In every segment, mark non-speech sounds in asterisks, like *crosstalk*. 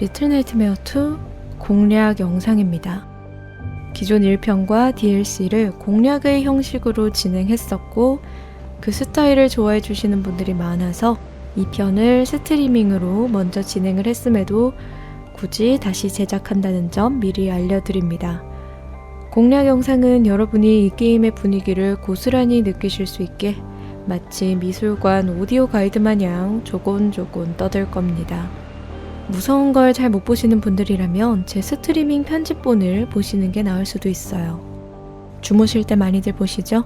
리틀 나이트메어 2 공략 영상입니다. 기존 1편과 DLC를 공략의 형식으로 진행했었고 그 스타일을 좋아해 주시는 분들이 많아서 2편을 스트리밍으로 먼저 진행을 했음에도 굳이 다시 제작한다는 점 미리 알려드립니다. 공략 영상은 여러분이 이 게임의 분위기를 고스란히 느끼실 수 있게 마치 미술관 오디오 가이드 마냥 조곤조곤 떠들 겁니다. 무서운 걸 잘 못 보시는 분들이라면 제 스트리밍 편집본을 보시는 게 나을 수도 있어요. 주무실 때 많이들 보시죠?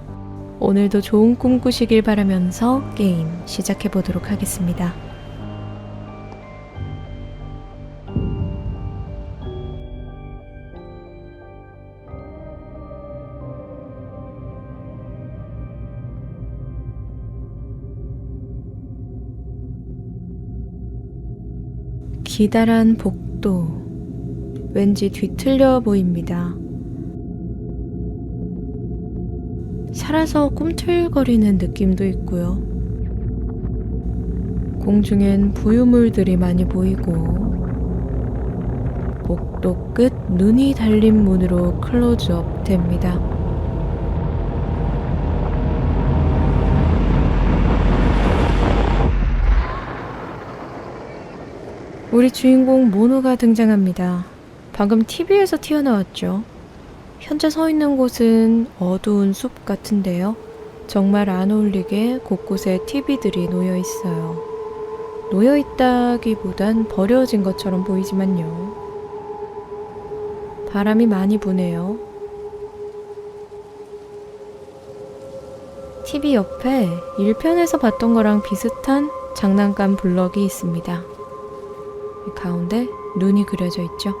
오늘도 좋은 꿈 꾸시길 바라면서 게임 시작해 보도록 하겠습니다. 기다란 복도. 왠지 뒤틀려 보입니다. 살아서 꿈틀거리는 느낌도 있고요. 공중엔 부유물들이 많이 보이고, 복도 끝 눈이 달린 문으로 클로즈업 됩니다. 우리 주인공 모노가 등장합니다. 방금 TV에서 튀어나왔죠. 현재 서 있는 곳은 어두운 숲 같은데요. 정말 안 어울리게 곳곳에 TV들이 놓여 있어요. 놓여 있다기보단 버려진 것처럼 보이지만요. 바람이 많이 부네요. TV 옆에 1편에서 봤던 거랑 비슷한 장난감 블럭이 있습니다. 가운데 눈이 그려져 있죠.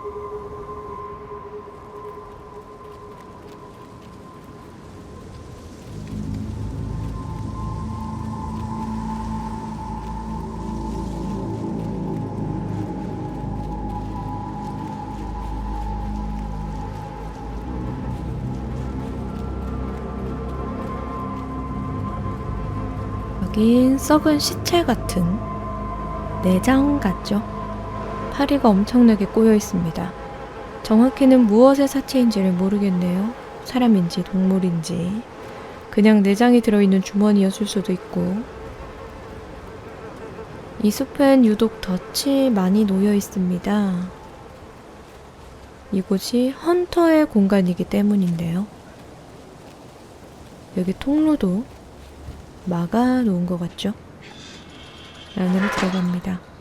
여긴 썩은 시체 같은 내장 같죠? 파리가 엄청나게 꼬여 있습니다. 정확히는 무엇의 사체인지를 모르겠네요. 사람인지 동물인지. 그냥 내장이 들어있는 주머니였을 수도 있고. 이 숲엔 유독 덫이 많이 놓여 있습니다. 이곳이 헌터의 공간이기 때문인데요. 여기 통로도 막아 놓은 것 같죠? 안으로 들어갑니다.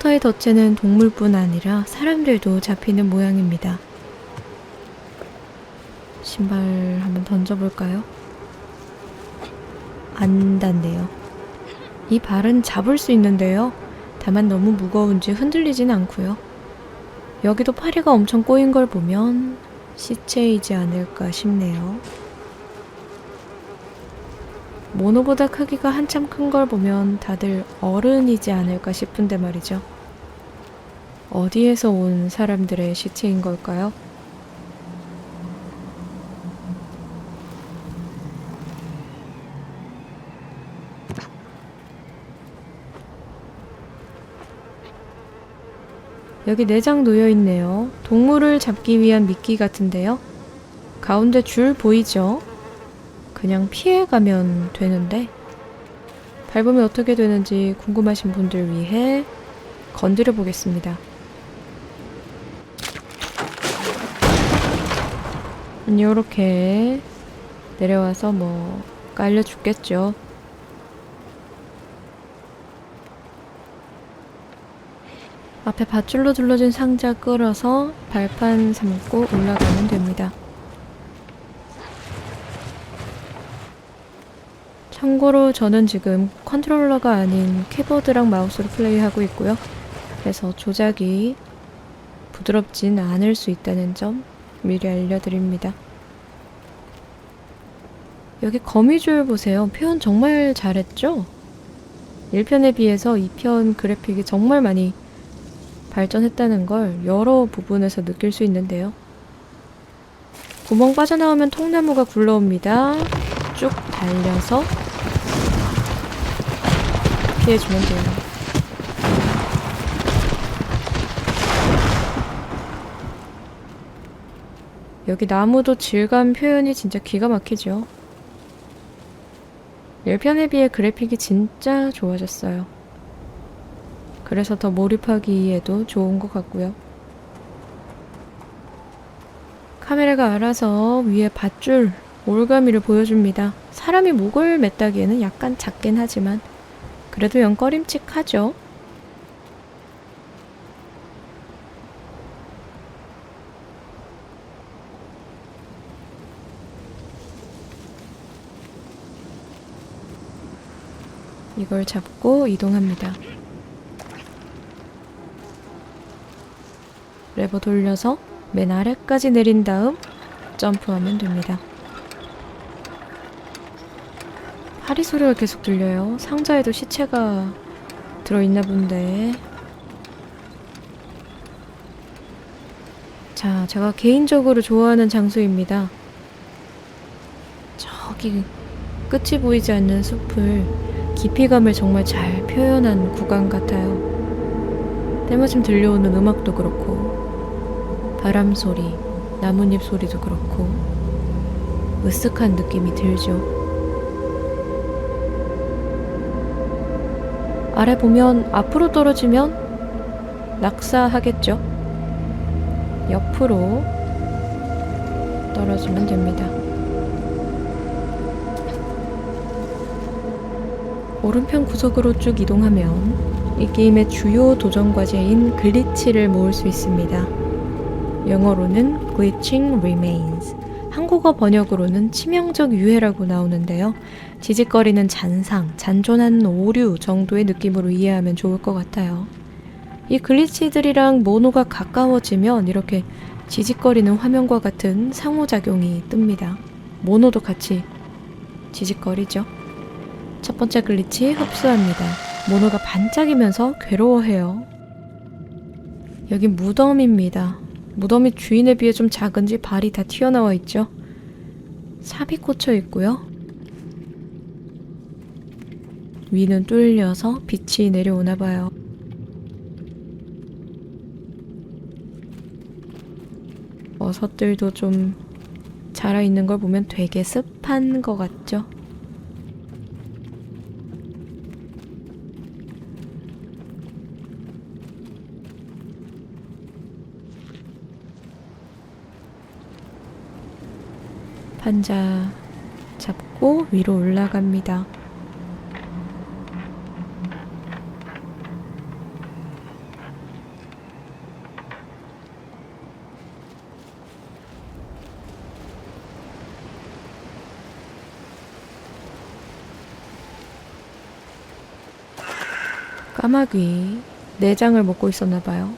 헌터의 덫에는 동물뿐 아니라 사람들도 잡히는 모양입니다. 신발 한번 던져볼까요? 안 닿네요. 이 발은 잡을 수 있는데요. 다만 너무 무거운지 흔들리진 않고요. 여기도 파리가 엄청 꼬인 걸 보면 시체이지 않을까 싶네요. 모노보다 크기가 한참 큰 걸 보면 다들 어른이지 않을까 싶은데 말이죠. 어디에서 온 사람들의 시체인 걸까요? 여기 내장 놓여 있네요. 동물을 잡기 위한 미끼 같은데요. 가운데 줄 보이죠? 그냥 피해가면 되는데 밟으면 어떻게 되는지 궁금하신 분들 위해 건드려 보겠습니다. 이렇게 내려와서 뭐 깔려 죽겠죠. 앞에 밧줄로 둘러진 상자 끌어서 발판 삼고 올라가면 됩니다. 참고로 저는 지금 컨트롤러가 아닌 키보드랑 마우스로 플레이하고 있고요. 그래서 조작이 부드럽진 않을 수 있다는 점 미리 알려드립니다. 여기 거미줄 보세요. 표현 정말 잘했죠? 1편에 비해서 2편 그래픽이 정말 많이 발전했다는 걸 여러 부분에서 느낄 수 있는데요. 구멍 빠져나오면 통나무가 굴러옵니다. 쭉 달려서 피 해주면 돼요. 여기 나무도 질감 표현이 진짜 기가 막히죠. 1편에 비해 그래픽이 진짜 좋아졌어요. 그래서 더 몰입하기에도 좋은 것 같고요. 카메라가 알아서 위에 밧줄, 올가미를 보여줍니다. 사람이 목을 맸다기에는 약간 작긴 하지만 그래도 영 꺼림칙하죠. 이걸 잡고 이동합니다. 레버 돌려서 맨 아래까지 내린 다음 점프하면 됩니다. 파리 소리가 계속 들려요. 상자에도 시체가 들어있나 본데. 자, 제가 개인적으로 좋아하는 장소입니다. 저기 끝이 보이지 않는 숲을 깊이감을 정말 잘 표현한 구간 같아요. 때마침 들려오는 음악도 그렇고, 바람 소리, 나뭇잎 소리도 그렇고, 으쓱한 느낌이 들죠. 아래 보면 앞으로 떨어지면 낙사하겠죠? 옆으로 떨어지면 됩니다. 오른편 구석으로 쭉 이동하면 이 게임의 주요 도전 과제인 글리치를 모을 수 있습니다. 영어로는 Glitching Remains, 한국어 번역으로는 치명적 유해라고 나오는데요. 지직거리는 잔상, 잔존한 오류 정도의 느낌으로 이해하면 좋을 것 같아요. 이 글리치들이랑 모노가 가까워지면 이렇게 지직거리는 화면과 같은 상호작용이 뜹니다. 모노도 같이 지직거리죠. 첫 번째 글리치 흡수합니다. 모노가 반짝이면서 괴로워해요. 여기 무덤입니다. 무덤이 주인에 비해 좀 작은지 발이 다 튀어나와 있죠. 삽이 꽂혀 있고요. 위는 뚫려서 빛이 내려오나 봐요. 버섯들도 좀 자라 있는 걸 보면 되게 습한 것 같죠? 판자 잡고 위로 올라갑니다. 까마귀 내장을 먹고 있었나 봐요.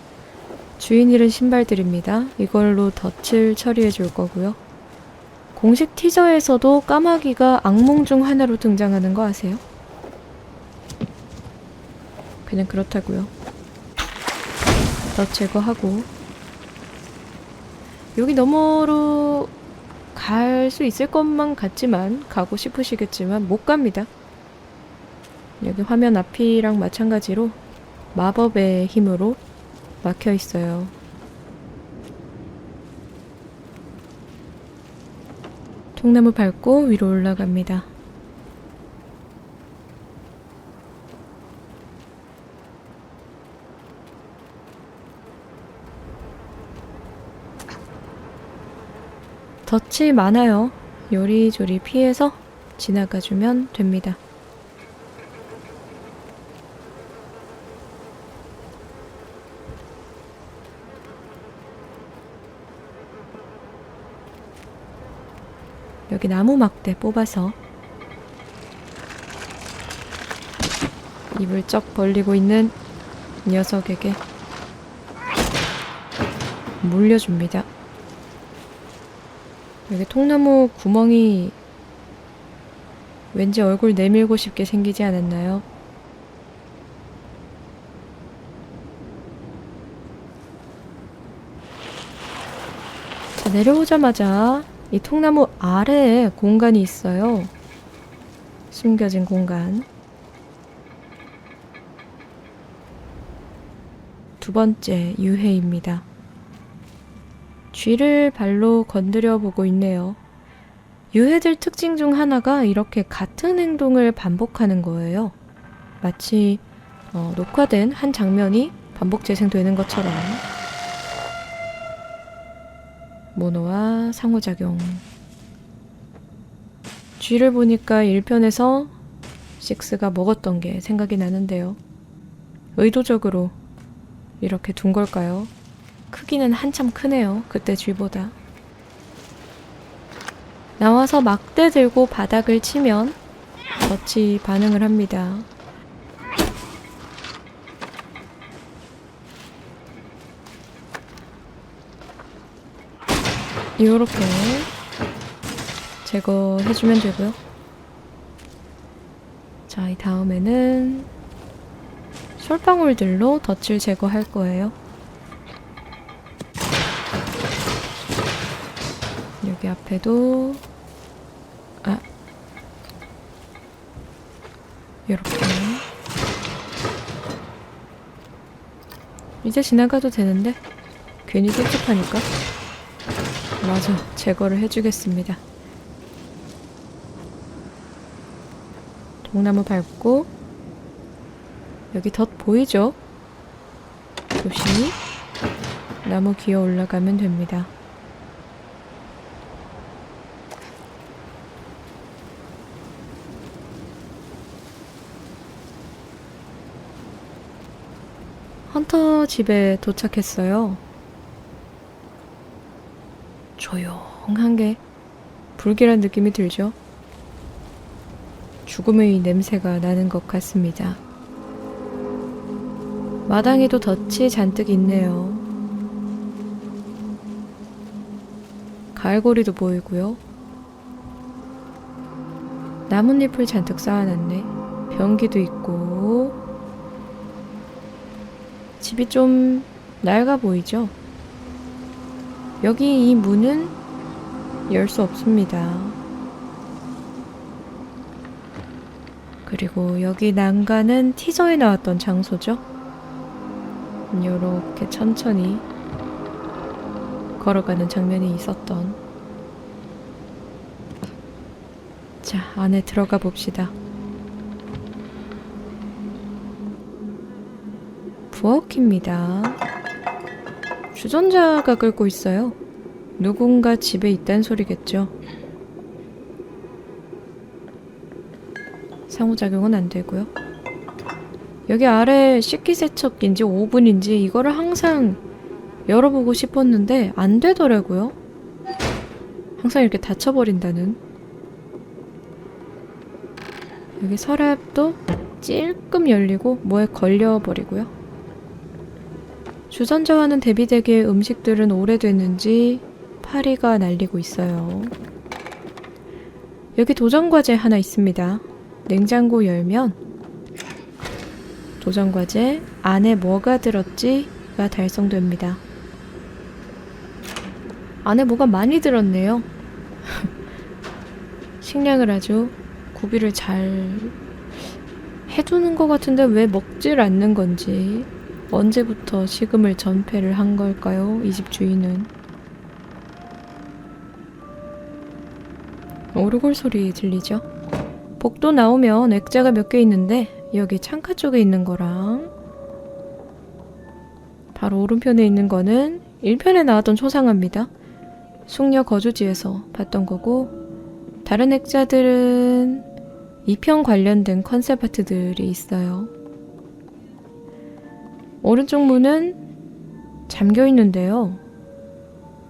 주인 잃은 신발들입니다. 이걸로 덫을 처리해 줄 거고요. 공식 티저에서도 까마귀가 악몽 중 하나로 등장하는 거 아세요? 그냥 그렇다고요. 덫 제거하고 여기 너머로 갈 수 있을 것만 같지만 가고 싶으시겠지만 못 갑니다. 여기 화면 앞이랑 마찬가지로 마법의 힘으로 막혀 있어요. 통나무 밟고 위로 올라갑니다. 덫이 많아요. 요리조리 피해서 지나가주면 됩니다. 나무 막대 뽑아서 입을 쩍 벌리고 있는 녀석에게 물려줍니다. 여기 통나무 구멍이 왠지 얼굴 내밀고 싶게 생기지 않았나요? 자, 내려오자마자 이 통나무 아래에 공간이 있어요. 숨겨진 공간. 두 번째 유해입니다. 쥐를 발로 건드려 보고 있네요. 유해들 특징 중 하나가 이렇게 같은 행동을 반복하는 거예요. 마치 어, 녹화된 한 장면이 반복 재생되는 것처럼. 모노와 상호작용. 쥐를 보니까 1편에서 식스가 먹었던 게 생각이 나는데요. 의도적으로 이렇게 둔 걸까요? 크기는 한참 크네요. 그때 쥐보다. 나와서 막대 들고 바닥을 치면 덫이 반응을 합니다. 이렇게 제거해주면 되고요. 자, 이 다음에는 솔방울들로 덫을 제거할 거예요. 여기 앞에도 아 이렇게 이제 지나가도 되는데 괜히 찝찝하니까 맞아 제거를 해주겠습니다 동나무 밟고 여기 덧 보이죠? 조심히 나무 기어 올라가면 됩니다 헌터 집에 도착했어요. 조용한 게 불길한 느낌이 들죠? 죽음의 냄새가 나는 것 같습니다. 마당에도 덫이 잔뜩 있네요. 가을고리도 보이고요. 나뭇잎을 잔뜩 쌓아놨네. 변기도 있고, 집이 좀 낡아 보이죠? 여기 이 문은 열 수 없습니다. 그리고 여기 난간은 티저에 나왔던 장소죠? 이렇게 천천히 걸어가는 장면이 있었던. 자, 안에 들어가 봅시다. 부엌입니다. 주전자가 끓고 있어요. 누군가 집에 있다는 소리겠죠. 상호작용은 안 되고요. 여기 아래 식기세척기인지 오븐인지 이거를 항상 열어보고 싶었는데 안 되더라고요. 항상 이렇게 닫혀버린다는. 여기 서랍도 찔끔 열리고 뭐에 걸려버리고요. 주전자와는 대비되게 음식들은 오래됐는지 파리가 날리고 있어요. 여기 도전과제 하나 있습니다. 냉장고 열면 도전과제 안에 뭐가 들었지가 달성됩니다. 안에 뭐가 많이 들었네요. *laughs* 식량을 아주 구비를 잘 해두는 것 같은데 왜 먹질 않는 건지 언제부터 식음을 전폐를 한 걸까요? 이 집 주인은 오르골 소리 들리죠? 복도 나오면 액자가 몇 개 있는데 여기 창가 쪽에 있는 거랑 바로 오른편에 있는 거는 1편에 나왔던 초상화입니다. 숙녀 거주지에서 봤던 거고 다른 액자들은 2편 관련된 컨셉 아트들이 있어요. 오른쪽 문은 잠겨 있는데요.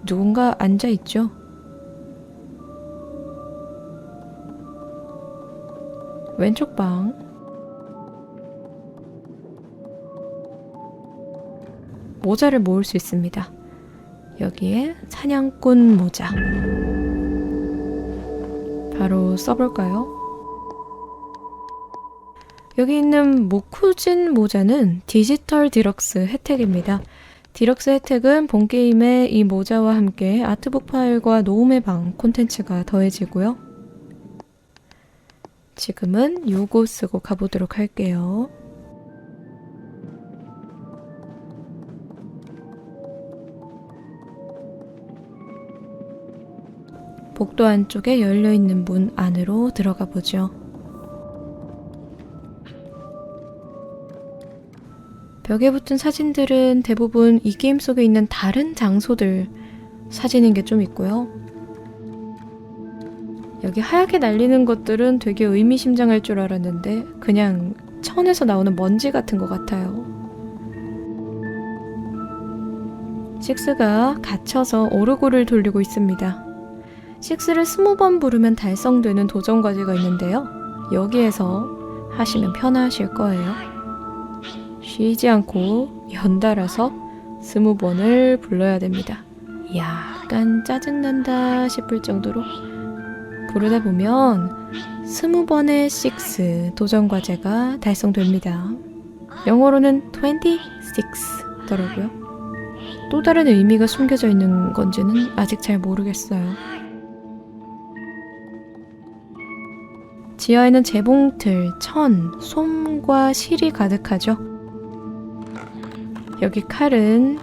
누군가 앉아 있죠. 왼쪽 방. 모자를 모을 수 있습니다. 여기에 사냥꾼 모자. 바로 써볼까요? 여기 있는 모쿠진 모자는 디지털 디럭스 혜택입니다. 디럭스 혜택은 본 게임에 이 모자와 함께 아트북 파일과 노움의 방 콘텐츠가 더해지고요. 지금은 요거 쓰고 가보도록 할게요. 복도 안쪽에 열려있는 문 안으로 들어가 보죠. 벽에 붙은 사진들은 대부분 이 게임 속에 있는 다른 장소들 사진인 게 좀 있고요. 여기 하얗게 날리는 것들은 되게 의미심장할 줄 알았는데 그냥 천에서 나오는 먼지 같은 것 같아요. 식스가 갇혀서 오르골을 돌리고 있습니다. 식스를 스무 번 부르면 달성되는 도전 과제가 있는데요. 여기에서 하시면 편하실 거예요. 쉬지 않고 연달아서 스무 번을 불러야 됩니다. 약간 짜증난다 싶을 정도로 부르다 보면 스무 번의 식스 도전 과제가 달성됩니다. 영어로는 26더라고요. 또 다른 의미가 숨겨져 있는 건지는 아직 잘 모르겠어요. 지하에는 재봉틀, 천, 솜과 실이 가득하죠. 여기 칼은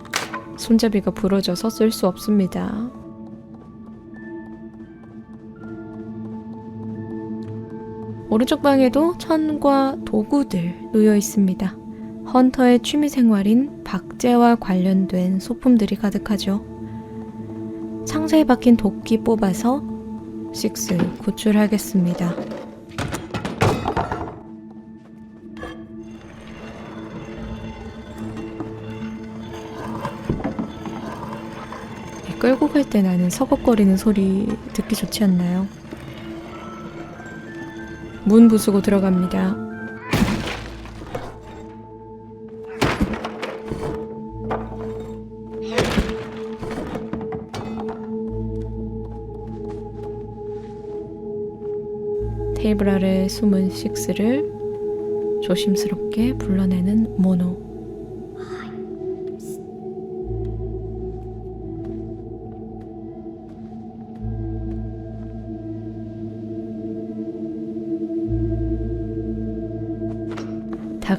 손잡이가 부러져서 쓸 수 없습니다. 오른쪽 방에도 천과 도구들 놓여 있습니다. 헌터의 취미 생활인 박제와 관련된 소품들이 가득하죠. 상자에 박힌 도끼 뽑아서 식스 구출하겠습니다. 끌고 갈 때 나는 서걱거리는 소리 듣기 좋지 않나요? 문 부수고 들어갑니다. 테이블 아래 숨은 식스를 조심스럽게 불러내는 모노.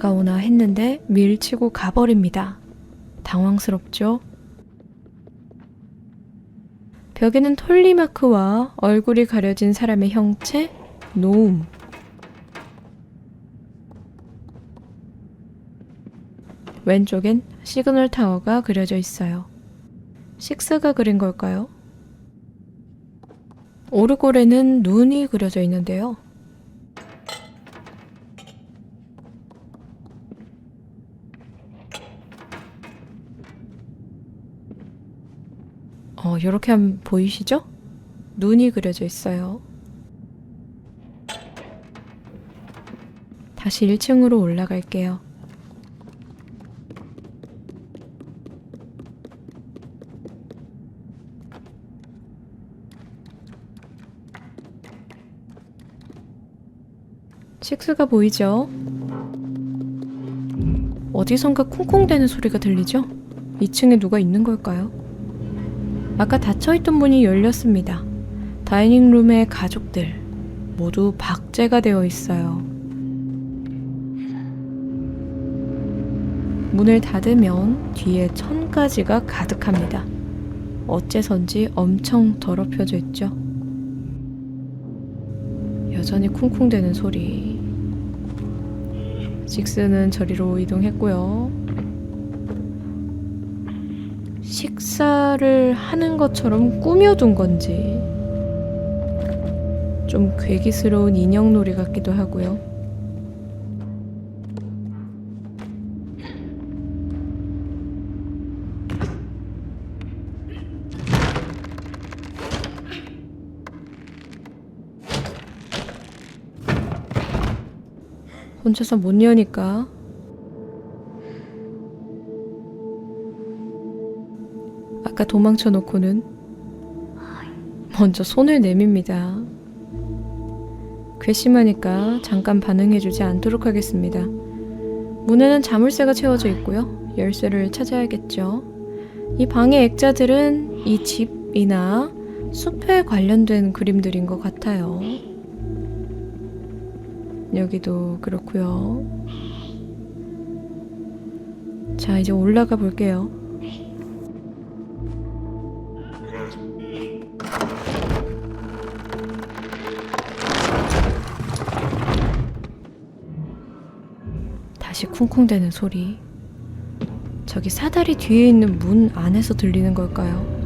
다가오나 했는데 밀치고 가버립니다. 당황스럽죠? 벽에는 톨리마크와 얼굴이 가려진 사람의 형체, 노움. 왼쪽엔 시그널 타워가 그려져 있어요. 식스가 그린 걸까요? 오르골에는 눈이 그려져 있는데요. 어, 이렇게 하면 보이시죠? 눈이 그려져 있어요. 다시 1층으로 올라갈게요. 식스가 보이죠? 어디선가 쿵쿵대는 소리가 들리죠? 2층에 누가 있는 걸까요? 아까 닫혀있던 문이 열렸습니다. 다이닝룸의 가족들 모두 박제가 되어 있어요. 문을 닫으면 뒤에 천가지가 가득합니다. 어째선지 엄청 더럽혀져 있죠. 여전히 쿵쿵대는 소리. 식스는 저리로 이동했고요. 식사를 하는 것처럼 꾸며둔 건지 좀 괴기스러운 인형놀이 같기도 하고요. 혼자서 못 여니까 아까 도망쳐 놓고는 먼저 손을 내밉니다. 괘씸하니까 잠깐 반응해주지 않도록 하겠습니다. 문에는 자물쇠가 채워져 있고요. 열쇠를 찾아야겠죠. 이 방의 액자들은 이 집이나 숲에 관련된 그림들인 것 같아요. 여기도 그렇고요. 자, 이제 올라가 볼게요. 쿵쿵대는 소리. 저기 사다리 뒤에 있는 문 안에서 들리는 걸까요?